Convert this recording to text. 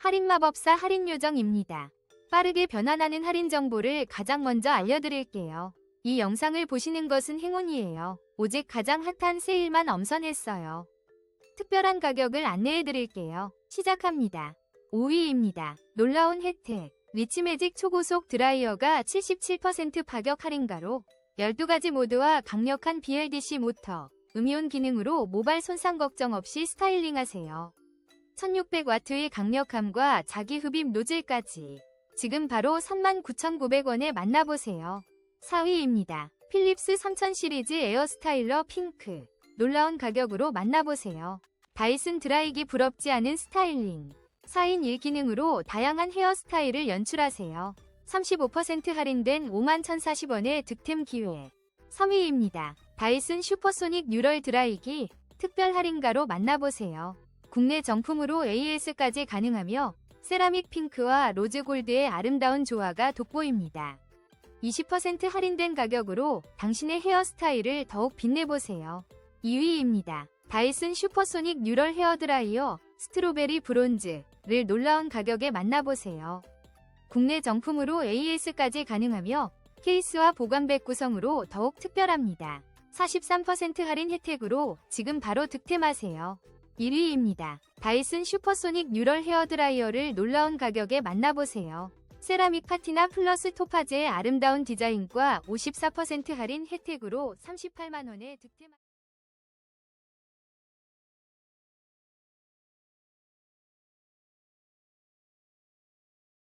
할인 마법사 할인 요정입니다. 빠르게 변환하는 할인 정보를 가장 먼저 알려드릴게요. 이 영상을 보시는 것은 행운이에요. 오직 가장 핫한 세일만 엄선했어요. 특별한 가격을 안내해드릴게요. 시작합니다. 5위입니다. 놀라운 혜택. 리치매직 초고속 드라이어가 77% 파격 할인가로 12가지 모드와 강력한 BLDC 모터, 음이온 기능으로 모발 손상 걱정 없이 스타일링하세요. 1600와트의 강력함과 자기 흡입 노즐까지 지금 바로 39,900원에 만나보세요. 4위입니다. 필립스 3000 시리즈 에어 스타일러 핑크. 놀라운 가격으로 만나보세요. 다이슨 드라이기 부럽지 않은 스타일링. 4인 1기능으로 다양한 헤어스타일을 연출하세요. 35% 할인된 51,040원의 득템 기회. 3위입니다. 다이슨 슈퍼소닉 뉴럴 드라이기 특별 할인가로 만나보세요. 국내 정품으로 AS까지 가능하며 세라믹 핑크와 로즈 골드의 아름다운 조화가 돋보입니다. 20% 할인된 가격으로 당신의 헤어스타일을 더욱 빛내보세요. 2위입니다. 다이슨 슈퍼소닉 뉴럴 헤어드라이어 스트로베리 브론즈를 놀라운 가격에 만나보세요. 국내 정품으로 AS까지 가능하며 케이스와 보관백 구성으로 더욱 특별합니다. 43% 할인 혜택으로 지금 바로 득템하세요. 1위입니다. 다이슨 슈퍼소닉 뉴럴 헤어드라이어를 놀라운 가격에 만나보세요. 세라믹 파티나 플러스 토파제의 아름다운 디자인과 54% 할인 혜택으로 38만원에 득템